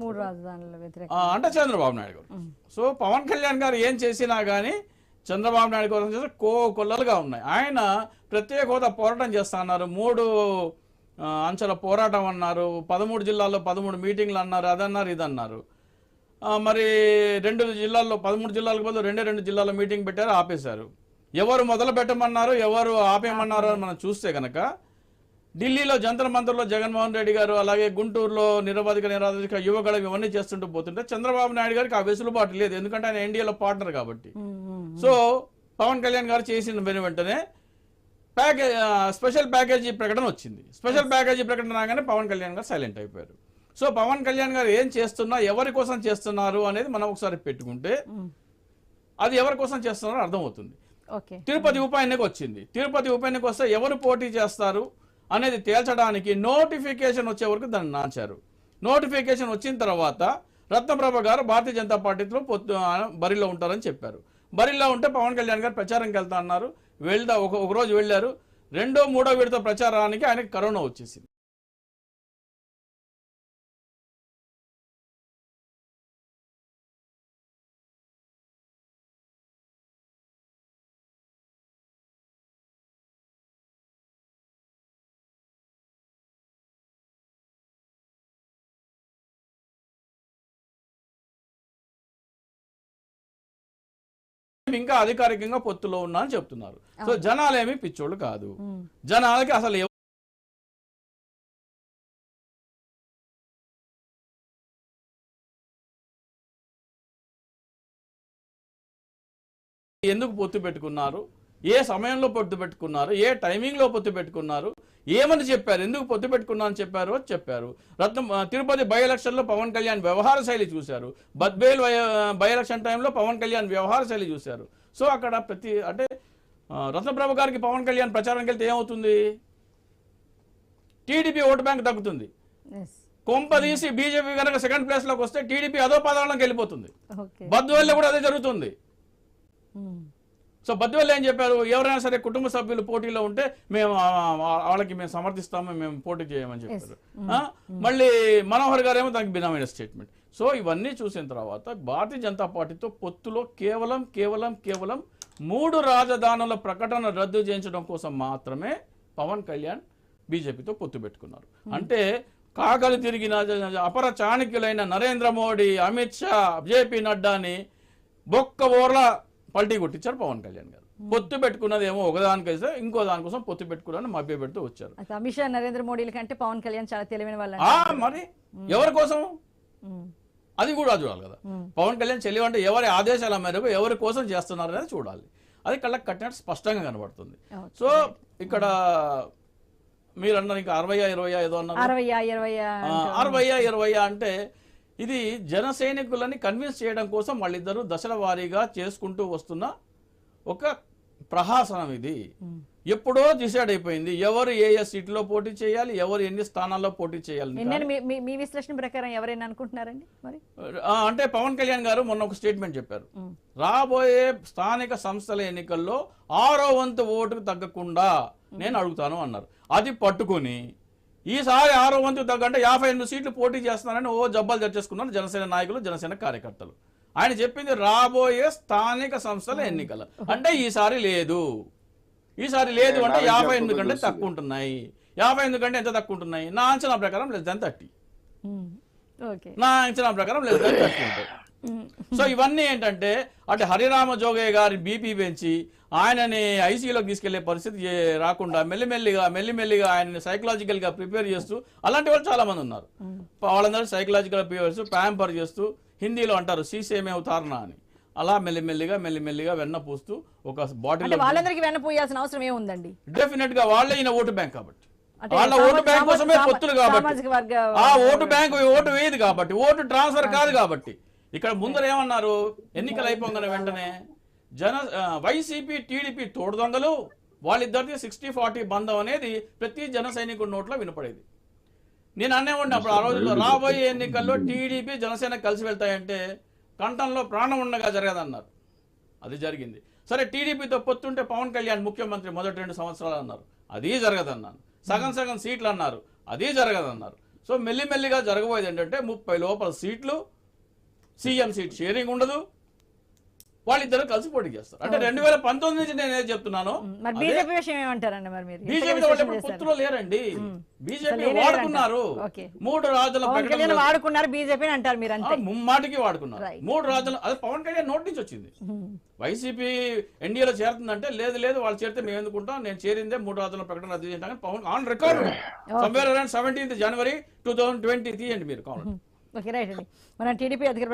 మూడు రాజధానుల వ్యతిరేక ఆ, అంటే చంద్రబాబు నాయుడు గారు. సో పవన్ కళ్యాణ్ గారు ఏం చేసినా కానీ చంద్రబాబు నాయుడు గారు చేస్తే కో కొల్లలుగా ఉన్నాయి. ఆయన ప్రత్యేక హోదా పోరాటం చేస్తా అన్నారు. మూడు అంచెల పోరాటం అన్నారు. పదమూడు జిల్లాల్లో పదమూడు మీటింగ్లు అన్నారు. అదన్నారు ఇదన్నారు. మరి రెండు జిల్లాల్లో పదమూడు జిల్లాలకు బదులు రెండే రెండు జిల్లాల్లో మీటింగ్ పెట్టారు ఆపేశారు. ఎవరు మొదలు పెట్టమన్నారు ఎవరు ఆపేయమన్నారు అని మనం చూస్తే కనుక ఢిల్లీలో జంతర్ మంతర్లో జగన్మోహన్ రెడ్డి గారు అలాగే గుంటూరులో నిరవధిక నిరాధిక యువగళ ఇవన్నీ చేస్తుంటూ పోతుంటే చంద్రబాబు నాయుడు గారికి ఆ వెసులుబాటు లేదు. ఎందుకంటే ఆయన ఎన్డీఏలో పార్ట్నర్ కాబట్టి. సో పవన్ కళ్యాణ్ గారు చేసిన వెను వెంటనే ప్యాకేజ్ స్పెషల్ ప్యాకేజీ ప్రకటన వచ్చింది. స్పెషల్ ప్యాకేజీ ప్రకటన రాగానే పవన్ కళ్యాణ్ గారు సైలెంట్ అయిపోయారు. సో పవన్ కళ్యాణ్ గారు ఏం చేస్తున్నా ఎవరి కోసం చేస్తున్నారు అనేది మనం ఒకసారి పెట్టుకుంటే. అది ఎవరి కోసం చేస్తున్నారో అర్థమవుతుంది. తిరుపతి ఉప ఎన్నిక వచ్చింది. తిరుపతి ఉప ఎన్నిక వస్తే ఎవరు పోటీ చేస్తారు? అనేది తేల్చడానికి నోటిఫికేషన్ వచ్చే వరకు దాన్ని నాచారు. నోటిఫికేషన్ వచ్చిన తర్వాత రత్నప్రభ గారు భారతీయ జనతా పార్టీలో పొత్తు బరిలో ఉంటారని చెప్పారు. బరిలో ఉంటే పవన్ కళ్యాణ్ గారు ప్రచారంకి వెళ్తా అన్నారు. వెళ్దా ఒక రోజు వెళ్ళారు. రెండో మూడో విడత ప్రచారానికి ఆయనకు కరోనా వచ్చేసింది. ఇంకా అధికారికంగా పొత్తులో ఉన్నా అని చెప్తున్నారు. సో జనాలేమి పిచ్చోళ్ళు కాదు. జనాలకి అసలు ఎందుకు పొత్తు పెట్టుకున్నారు? ఏ సమయంలో పొత్తు పెట్టుకున్నారు? ఏ టైమింగ్లో పొత్తు పెట్టుకున్నారు? ఏమని చెప్పారు? ఎందుకు పొత్తు పెట్టుకున్నా అని చెప్పారు చెప్పారు. రత్నం తిరుపతి బై ఎలక్షన్లో పవన్ కళ్యాణ్ వ్యవహార శైలి చూశారు. బద్బేల్ బై ఎలక్షన్ టైంలో పవన్ కళ్యాణ్ వ్యవహార శైలి చూశారు. సో అక్కడ ప్రతి అంటే రత్నప్రభ గారికి పవన్ కళ్యాణ్ ప్రచారానికి వెళ్తే ఏమవుతుంది? టీడీపీ ఓటు బ్యాంక్ తగ్గుతుంది. కొంపదీసి బీజేపీ కనుక సెకండ్ ప్లేస్లోకి వస్తే టీడీపీ అదో పదాలకు వెళ్ళిపోతుంది. ఓకే. బద్దువల్ల కూడా అదే జరుగుతుంది. ఉమ్. సో బద్దువల్ల ఏం చెప్పారు? ఎవరైనా సరే కుటుంబ సభ్యులు పోటీలో ఉంటే మేము వాళ్ళకి మేము సమర్థిస్తాము మేము పోటీ చేయమని చెప్పారు. ఆ? మళ్ళీ మనోహర్ గారు ఏమో దానికి భిన్నమైన స్టేట్మెంట్ సో ఇవన్నీ చూసిన తర్వాత భారతీయ జనతా పార్టీతో పొత్తులో కేవలం కేవలం కేవలం మూడు రాజధానుల ప్రకటన రద్దు చేయించడం కోసం మాత్రమే పవన్ కళ్యాణ్ బీజేపీతో పొత్తు పెట్టుకున్నారు. అంటే కాకలు తిరిగిన అపర చాణక్యులైన నరేంద్ర మోడీ అమిత్ షా జేపీ నడ్డాని బొక్క ఓర్ల పల్టీ కొట్టించారు పవన్ కళ్యాణ్ గారు. పొత్తు పెట్టుకున్నది ఏమో ఒకదానికైతే ఇంకో దానికోసం పొత్తు పెట్టుకున్నాను మభ్య పెడుతూ వచ్చారు. అమిత్ షా నరేంద్ర మోడీల కంటే పవన్ కళ్యాణ్ చాలా తెలివైన వాళ్ళు మరి? ఎవరి కోసం. అది కూడా చూడాలి కదా. పవన్ కళ్యాణ్ చెల్లి అంటే ఎవరి ఆదేశాల మేరకు ఎవరి కోసం చేస్తున్నారు అనేది చూడాలి. అది కళ్ళకి కట్టినట్టు స్పష్టంగా కనబడుతుంది. సో ఇక్కడ మీరు అన్నారు ఇంకా అరవై ఇరవై ఏదో అన్నారు. అరవయ్యా ఇరవయ్యా అంటే ఇది జన సైనికులని కన్విన్స్ చేయడం కోసం వాళ్ళిద్దరూ దశల వారీగా చేసుకుంటూ వస్తున్న ఒక ప్రహాసనం ఇది. ఎప్పుడో డిసైడ్ అయిపోయింది ఎవరు ఏ ఏ సీట్లో పోటీ చేయాలి ఎవరు ఎన్ని స్థానాల్లో పోటీ చేయాలి మీ- విశ్లేషణ ప్రకారం ఎవరైనా అనుకుంటున్నారండి మరి? అంటే పవన్ కళ్యాణ్ గారు మొన్న ఒక స్టేట్మెంట్ చెప్పారు. రాబోయే స్థానిక సంస్థల ఎన్నికల్లో ఆరో వంతు ఓటుకు తగ్గకుండా నేను అడుగుతాను అన్నారు. అది పట్టుకొని ఈసారి ఆరో వంతు తగ్గంటే యాభై ఎనిమిది సీట్లు పోటీ చేస్తున్నారని ఓ జబ్బాలు తెచ్చేసుకున్నారు జనసేన నాయకులు జనసేన కార్యకర్తలు. ఆయన చెప్పింది రాబోయే స్థానిక సంస్థల ఎన్నికలు. అంటే ఈసారి లేదు. ఈసారి లేదు అంటే యాభై ఎనిమిది కంటే తక్కువ ఉంటున్నాయి. యాభై ఎనిమిది కంటే ఎంత తక్కువ ఉంటున్నాయి? నా అంచనా ప్రకారం లెస్ దాన్ థర్టీ నా అంచనా ప్రకారం లెస్ దాన్ థర్టీ ఉంటాయి. సో ఇవన్నీ ఏంటంటే అటు హరిరామ జోగయ్య గారి బీపీ పెంచి ఆయనని ఐసీయూలోకి తీసుకెళ్ళే పరిస్థితి రాకుండా మెల్లిమెల్లిగా మెల్లిమెల్లిగా ఆయనని సైకలాజికల్గా ప్రిపేర్ చేస్తూ అలాంటి వాళ్ళు చాలా మంది ఉన్నారు వాళ్ళందరూ సైకలాజికల్ ప్రిపేర్ చేస్తూ ప్యాంపర్ చేస్తూ హిందీలో అంటారు సీసేమే ఉతారణ అని. అలా మెల్లిమెల్లిగా మెల్లిమెల్లిగా వెన్న పూస్తూ ఒక బాటిల్ వాళ్ళందరికీ వెనపోయాల్సిన అవసరం ఏముందండి? డెఫినెట్గా వాళ్ళే ఈయన ఓటు బ్యాంక్ కాబట్టి. వాళ్ళ ఓటు బ్యాంక్ సామా- కోసమే సామా- పొత్తులు కాబట్టి. ఆ ఓటు బ్యాంక్ ఓటు వేయదు కాబట్టి ఓటు ట్రాన్స్ఫర్ కాదు. కాబట్టి. ఇక్కడ ముందర ఏమన్నారు? ఎన్నికలు అయిపోగానే వెంటనే జన వైసీపీ టీడీపీ తోడు దొంగలు వాళ్ళిద్దరిది సిక్స్టీ ఫార్టీ బంధం అనేది ప్రతి జన సైనికుడి నోట్లో వినపడేది. నేను అనేవాడిని అప్పుడు ఆ రోజుల్లో రాబోయే ఎన్నికల్లో టీడీపీ జనసేన కలిసి వెళ్తాయంటే కంఠంలో ప్రాణం ఉండగా జరగదన్నారు. అది జరిగింది. సరే టీడీపీతో పొత్తుంటే పవన్ కళ్యాణ్ ముఖ్యమంత్రి మొదటి రెండు సంవత్సరాలు అన్నారు. అది జరగదన్నాను సగం సగం సీట్లు అన్నారు. అది జరగదన్నారు. సో మెల్లిమెల్లిగా జరగబోయేది ఏంటంటే ముప్పై లోపల సీట్లు సీఎం సీట్ షేరింగ్ ఉండదు. వాళ్ళిద్దరు కలిసి పోటీ చేస్తారు. అంటే రెండు వేల పంతొమ్మిది నుంచి నేను ఏం చెప్తున్నాను. బీజేపీ విషయం ఏమంటారండి మరి లేరండి. బీజేపీ వాడుకున్నారు. మూడు రాజుల వాడుకున్నారు బీజేపీ అంటారు మీరు అంతే. ముమ్మాటికి వాడుకున్నారు. మూడు రాజులు అది పవన్ కళ్యాణ్ నోటి నుంచి వచ్చింది. వైసీపీ ఎన్డీఏలో చేరుతుందంటే లేదు లేదు వాళ్ళు చేరితే మేము ఎందుకుంటాం నేను చేరిందే మూడు రాజుల ప్రకటన రద్దు Pawan on record somewhere around seventeenth January two thousand twenty తీయండి మీరు కావాలి ఓకే రైట్ అండి. మన టీడీపీ అధికార